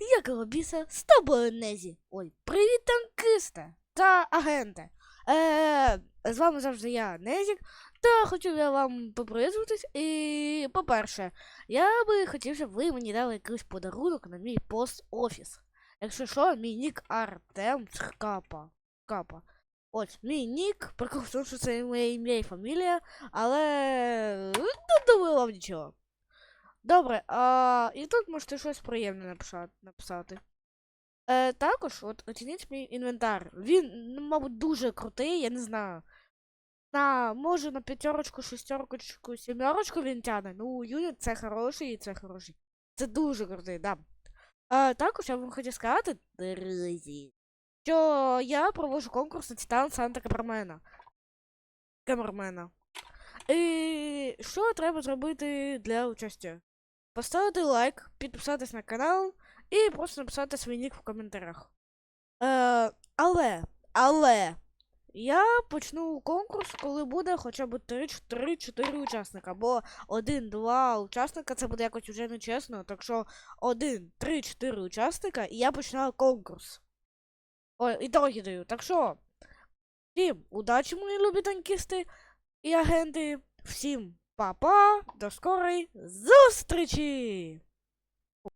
Якого біса з тобою Незі? Ой, привіт, танкисте та агенте. Е, з вами завжди я, Незік, та хотів я вам поприєднуватись. І, по-перше, я би хотів, щоб ви мені дали якийсь подарунок на мій пост-офіс. Якщо що, мій нік Артем Цкапа. Капа. Ось, мій нік, прикол що це моє ім'я і фамілія, але ну, не вам нічого. Добре, а і тут можете щось приємне написати. Е, також, от оцініть мій інвентар. Він, ну, мабуть, дуже крутий, я не знаю. На, може на п'ятерочку, шестерочку, сімерочку він тягне. Ну, юніт це хороший і це хороший. Це дуже крутий, да. А, також я вам хотів сказати, друзі, що я проводжу конкурс на Титан Санта Камермена. Камермена. І що треба зробити для участі? Поставити лайк, підписатись на канал і просто написати свій нік в коментарях. Е, але, але, я почну конкурс, коли буде хоча б 3-4 учасника. Бо 1-2 учасника це буде якось вже нечесно. Так що 1, 3, 4 учасника і я починаю конкурс. Ой, ітоги даю. Так що, всім удачі, мої любі танкісти і агенти. Всім па-па, до скорої зустрічі!